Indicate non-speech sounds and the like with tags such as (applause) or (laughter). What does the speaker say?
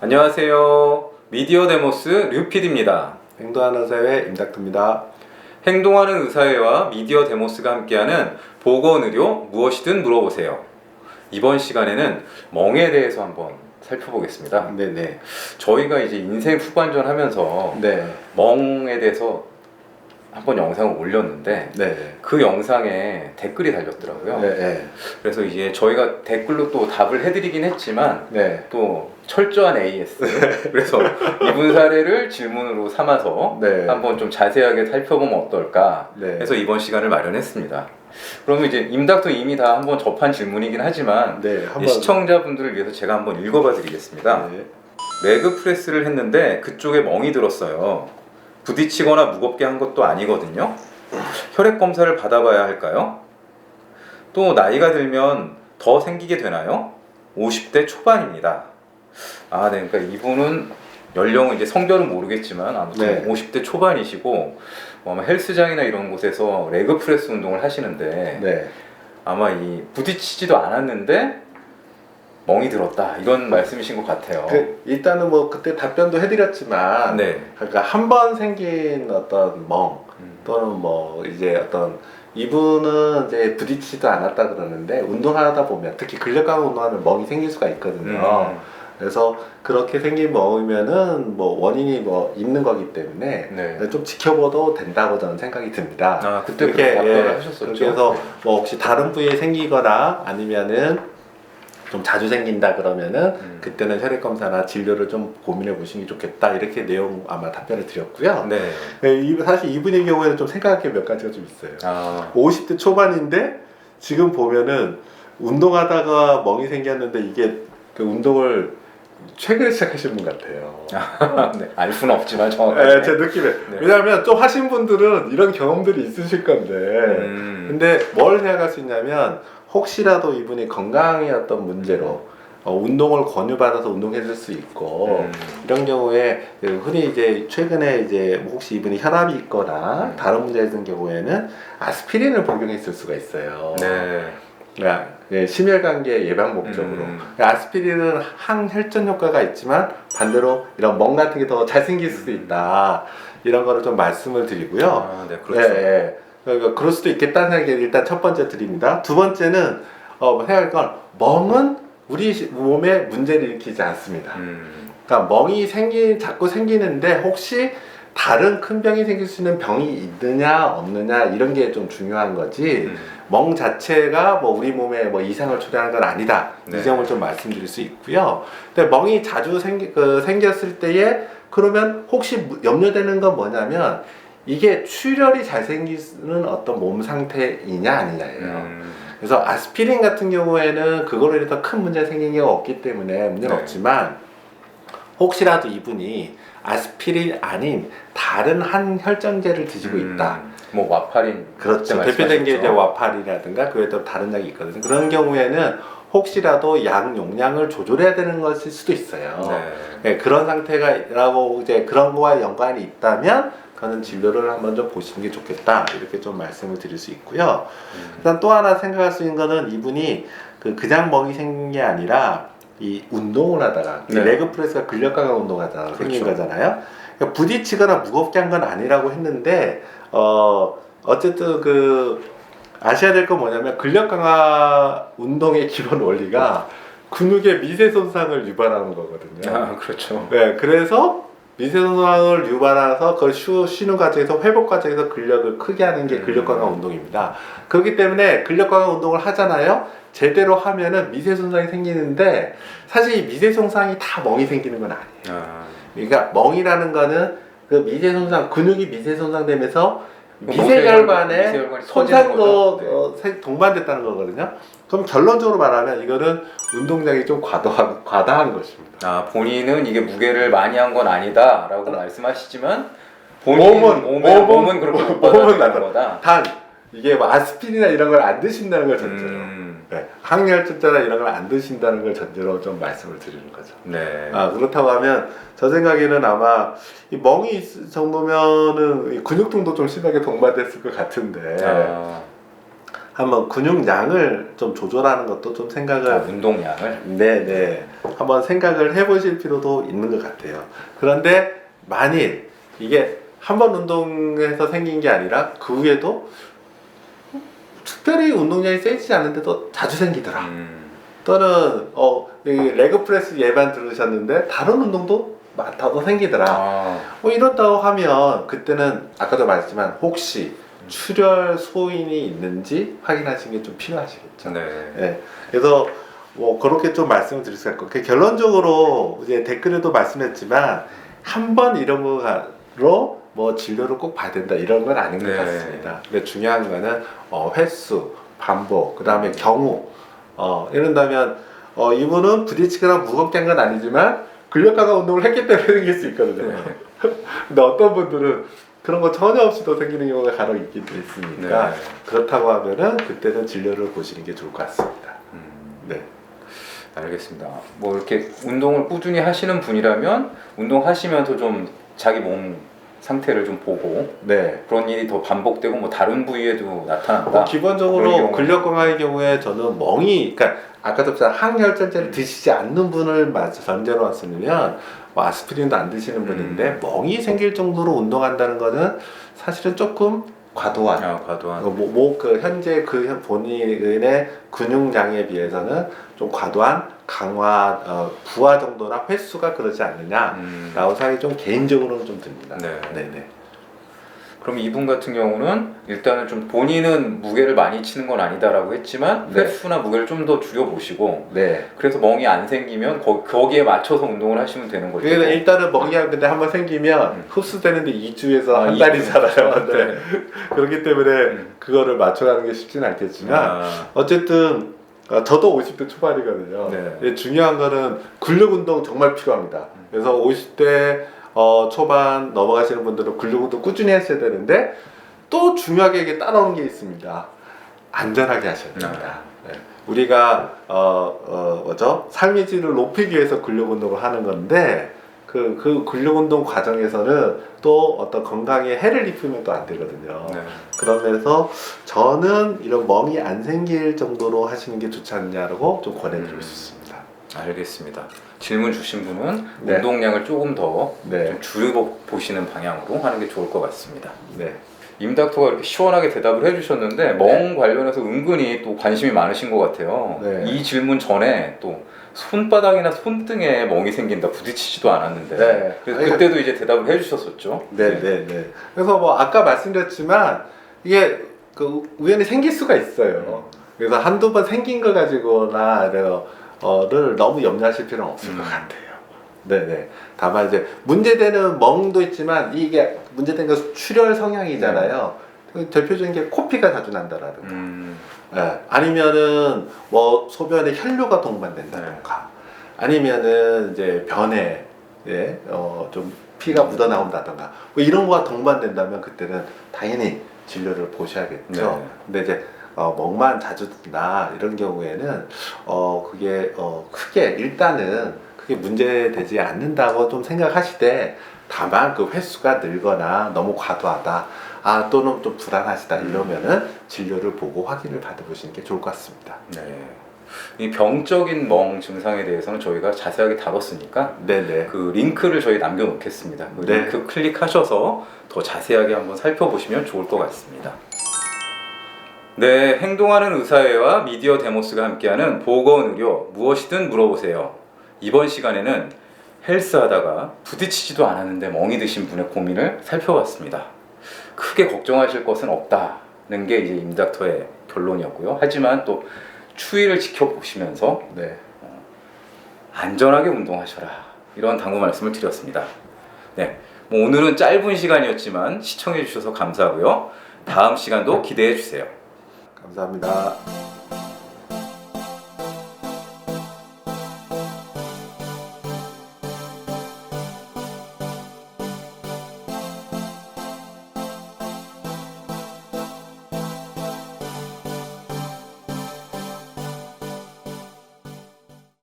안녕하세요. 미디어 데모스 류피디입니다. 행동하는 사회 임닥터입니다. 행동하는 의사회와 미디어 데모스가 함께하는 보건의료 무엇이든 물어보세요. 이번 시간에는 멍에 대해서 한번 살펴보겠습니다. 네네. 저희가 이제 인생 후반전 하면서 네. 멍에 대해서 한번 영상을 올렸는데 네. 그 영상에 댓글이 달렸더라고요. 네. 네. 그래서 이제 저희가 댓글로 또 답을 해드리긴 했지만 네. 또 철저한 AS. (laughs) 그래서 이분 사례를 질문으로 삼아서 네. 한번 좀 자세하게 살펴보면 어떨까 네. 해서 이번 시간을 마련했습니다. 그러면 이제 임닥터 이미 다 한번 접한 질문이긴 하지만 네. 이 한번 시청자분들을 위해서 제가 한번 읽어봐 드리겠습니다. 네. 레그 프레스를 했는데 그쪽에 멍이 들었어요. 부딪히거나 무겁게 한 것도 아니거든요. 혈액 검사를 받아봐야 할까요? 또 나이가 들면 더 생기게 되나요? 50대 초반입니다. 아, 네. 그러니까 이분은 연령은 이제 성별은 모르겠지만 아무튼 네. 50대 초반이시고 뭐 아마 헬스장이나 이런 곳에서 레그 프레스 운동을 하시는데 네. 아마 이 부딪히지도 않았는데 멍이 들었다 이런 말씀이신 것 같아요. 그, 일단은 뭐 그때 답변도 해드렸지만, 네. 그러니까 한 번 생긴 어떤 멍 음. 또는 뭐 이제 어떤 이분은 이제 부딪히지도 않았다 그러는데 운동하다 보면 특히 근력 강화 운동하면 멍이 생길 수가 있거든요. 음. 그래서 그렇게 생긴 멍이면은 뭐 원인이 뭐 있는 거기 때문에 네. 좀 지켜봐도 된다고 저는 생각이 듭니다. 아 그때 그렇게 답변을 예, 하셨었죠. 그래서 뭐 혹시 다른 부위에 생기거나 아니면은 좀 자주 생긴다 그러면은 음. 그때는 혈액 검사나 진료를 좀 고민해 보시는 게 좋겠다 이렇게 내용 아마 답변을 드렸고요. 네. 네, 이- 사실 이분의 경우에는 좀 생각할 게 몇 가지가 좀 있어요. 아 50대 초반인데 지금 보면은 운동하다가 멍이 생겼는데 이게 그 운동을 최근에 시작하신 분 같아요. (laughs) 네. 알 수는 없지만 정확하게. 네, 제 느낌에. 네. 왜냐하면 좀 하신 분들은 이런 경험들이 있으실 건데. 음. 근데 뭘 생각할 수 있냐면 혹시라도 이분이 건강의 어떤 문제로 어, 운동을 권유받아서 운동해줄 수 있고 음. 이런 경우에 그 흔히 이제 최근에 이제 뭐 혹시 이분이 혈압이 있거나 음. 다른 문제가 있는 경우에는 아스피린을 복용했을 수가 있어요. 네. 그러니까 예, 심혈관계 예방 목적으로. 음. 그러니까 아스피린은 항혈전 효과가 있지만 반대로 이런 멍 같은 게 더 잘 생길 수도 있다. 이런 거를 좀 말씀을 드리고요. 아, 네, 그렇죠. 네, 네. 그러니까 그럴 수도 있겠다는 생각이 일단 첫 번째 드립니다. 두 번째는 어, 생각할 건 멍은 우리 시- 몸에 문제를 일으키지 않습니다. 음. 그러니까 멍이 생기 자꾸 생기는데 혹시 다른 큰 병이 생길 수 있는 병이 있느냐 없느냐 이런 게 좀 중요한 거지 음. 멍 자체가 뭐 우리 몸에 뭐 이상을 초래하는 건 아니다 네. 이 점을 좀 말씀드릴 수 있고요. 근데 멍이 자주 생기, 그, 생겼을 때에 그러면 혹시 무- 염려되는 건 뭐냐면 이게 출혈이 잘 생기는 어떤 몸 상태이냐 아니냐예요. 음. 그래서 아스피린 같은 경우에는 그거로 인해서 큰 문제 생긴 게 없기 때문에 문제는 네. 없지만 혹시라도 이분이 아스피린 아닌 다른 한 혈전제를 드시고 있다. 음. 뭐 와파린 그렇죠. 대표된 게 이제? 와팔이라든가 그 외에도 다른 약이 있거든요. 그런 경우에는 혹시라도 약 용량을 조절해야 되는 것일 수도 있어요. 네. 네, 그런 상태가라고 이제 그런 거와 연관이 있다면 그거는 진료를 한번 좀 보시는 게 좋겠다 이렇게 좀 말씀을 드릴 수 있고요. 음. 일단 또 하나 생각할 수 있는 거는 이분이 그 그냥 멍이 생긴 게 아니라 이 운동을 하다가 이 네. 레그 프레스가 근력 강화 운동하다가 생긴 그렇죠. 거잖아요. 그러니까 부딪히거나 무겁게 한 건 아니라고 했는데 어 어쨌든 그 아셔야 될 건 뭐냐면 근력 강화 운동의 기본 원리가 근육의 미세 손상을 유발하는 거거든요. 아 그렇죠. 네, 그래서 미세 손상을 유발해서 그걸 쉬, 쉬는 과정에서 회복 과정에서 근력을 크게 하는 게 근력 강화 음. 운동입니다. 그렇기 때문에 근력 강화 운동을 하잖아요. 제대로 하면은 미세 손상이 생기는데 사실 이 미세 손상이 다 멍이 생기는 건 아니에요. 아. 그러니까 멍이라는 거는 그 미세 손상 근육이 미세 손상되면서 미세 미세혈관, 혈관에 미세혈관이 손상도 터지는 거죠. 네. 어, 생- 동반됐다는 거거든요. 그럼 결론적으로 말하면 이거는 운동량이 좀 과도한 과다한 것입니다. 아 본인은 이게 무게를 많이 한 건 아니다라고 말씀하시지만 본인 몸은- 몸은 몸은- 몸은 그렇게 못 몸은 받아들이는 나다. 거다. 단 이게 뭐 아스피린이나 이런 걸 안 드신다는 걸 전제로 음. 네, 항혈증자나 이런 걸 안 드신다는 걸 전제로 좀 말씀을 드리는 거죠. 네. 아 그렇다고 하면 저 생각에는 아마 이 멍이 있을 정도면은 이 근육통도 좀 심하게 동반됐을 것 같은데 아, 한번 근육량을 좀 조절하는 것도 좀 생각을 아, 운동량을 네네 한번 생각을 해보실 필요도 있는 것 같아요. 그런데 만일 이게 한 번 운동해서 생긴 게 아니라 그 후에도 특별히 운동량이 세지 않은데도 자주 생기더라. 음, 또는 어 레그 프레스 예반 들으셨는데 다른 운동도 많다고 생기더라. 아, 뭐 이렇다고 하면 그때는 아까도 말했지만 혹시 출혈 소인이 있는지 확인하시는 게 좀 필요하시겠죠. 네. 예. 그래서 뭐 그렇게 좀 말씀을 드릴 수 있고 그 결론적으로 이제 댓글에도 말씀했지만 한 번 이런 거로 뭐 진료를 꼭 봐야 된다 이런 건 아닌 것 네. 같습니다. 근데 중요한 거는 어, 횟수, 반복, 그 다음에 경우 어, 이런다면 어, 이분은 부딪히거나 무겁게 한 건 아니지만 근력 강화 운동을 했기 때문에 생길 수 있거든요. 네. (laughs) 근데 어떤 분들은 그런 거 전혀 없이도 생기는 경우가 간혹 있기도 있으니까 네. 그렇다고 하면은 그때는 진료를 보시는 게 좋을 것 같습니다. 음, 네. 알겠습니다. 뭐 이렇게 운동을 꾸준히 하시는 분이라면 운동하시면서 좀 자기 몸 상태를 좀 보고 네. 그런 일이 더 반복되고 뭐 다른 부위에도 나타난다. 뭐 기본적으로. 근력 강화의 경우에 저는 멍이, 그러니까 아까도 항혈전제를 드시지 않는 분을 맞- 전제로 왔으면 뭐 아스피린도 안 드시는 분인데 멍이 생길 정도로 운동한다는 거는 사실은 조금 과도한. 아, 과도한. 뭐, 뭐, 그 현재 그 현- 본인의 근육량에 비해서는 좀 과도한 강화, 어, 부하 정도나 횟수가 그러지 않느냐라고 음, 생각이 좀 개인적으로는 좀 듭니다. 네. 네네. 그럼 이분 같은 경우는 일단은 좀 본인은 무게를 많이 치는 건 아니다라고 했지만 네. 횟수나 무게를 좀 더 줄여 보시고 네. 그래서 멍이 안 생기면 거, 거기에 맞춰서 운동을 하시면 되는 거죠. 그러니까 일단은 멍이야 근데 한번 생기면 음. 흡수되는데 2주에서 아, 한 이- 달이잖아요. 네. 네. (laughs) 그렇기 때문에 음. 그거를 맞춰가는 게 쉽지는 않겠지만 아, 어쨌든 어, 저도 50대 초반이거든요. 네. 중요한 거는 근력 운동 정말 필요합니다. 음. 그래서 50대 어, 초반 넘어가시는 분들은 근력 운동 꾸준히 하셔야 되는데 또 중요하게 따라오는 게 있습니다. 안전하게 하셔야 됩니다. 네. 우리가 어, 어, 뭐죠? 삶의 질을 높이기 위해서 근력 운동을 하는 건데 그, 그 근력 운동 과정에서는 또 어떤 건강에 해를 입히면 또 안 되거든요. 네. 그런 면에서 저는 이런 멍이 안 생길 정도로 하시는 게 좋지 않냐고 좀 권해드리고 음. 싶습니다. 알겠습니다. 질문 주신 분은 네. 운동량을 조금 더 네, 좀 줄여 보시는 방향으로 하는 게 좋을 것 같습니다. 네, 임 닥터가 이렇게 시원하게 대답을 해주셨는데 멍 관련해서 은근히 또 관심이 많으신 것 같아요. 네. 이 질문 전에 또 손바닥이나 손등에 멍이 생긴다 부딪히지도 않았는데 네. 그래서 아니, 그때도 이제 대답을 해주셨었죠. 네, 네, 네. 그래서 뭐 아까 말씀드렸지만 이게 그 우연히 생길 수가 있어요. 그래서 한두 번 생긴 거 가지고나 이래요, 어 를 너무 염려하실 필요는 없을 것 음. 같아요. 네, 네. 다만 이제 문제되는 멍도 있지만 이게 문제된 것은 출혈 성향이잖아요. 그 대표적인 게 코피가 자주 난다라는 거. 음, 예, 아니면은 뭐 소변에 혈류가 동반된다던가 아니면은 이제 변에 예, 어, 좀 피가 묻어 나온다던가 뭐 이런 거가 동반된다면 그때는 당연히 진료를 보셔야겠죠. 네. 근데 이제 어, 멍만 자주 든다 이런 경우에는 어 그게 어 크게 일단은 크게 문제되지 않는다고 좀 생각하시되 다만 그 횟수가 늘거나 너무 과도하다 아 또는 좀 불안하시다 이러면은 진료를 보고 확인을 받아보시는 게 좋을 것 같습니다. 네. 이 병적인 멍 증상에 대해서는 저희가 자세하게 다뤘으니까 네네. 그 링크를 저희 남겨놓겠습니다. 그 네. 링크 클릭하셔서 더 자세하게 한번 살펴보시면 좋을 것 같습니다. 네, 행동하는 의사회와 미디어 데모스가 함께하는 보건 의료 무엇이든 물어보세요. 이번 시간에는 헬스하다가 부딪히지도 않았는데 멍이 드신 분의 고민을 살펴봤습니다. 크게 걱정하실 것은 없다는 게 이제 임닥터의 결론이었고요. 하지만 또 추위를 지켜보시면서 네. 안전하게 운동하셔라 이런 당부 말씀을 드렸습니다. 네, 뭐 오늘은 짧은 시간이었지만 시청해 주셔서 감사하고요. 다음 시간도 기대해 주세요. 감사합니다.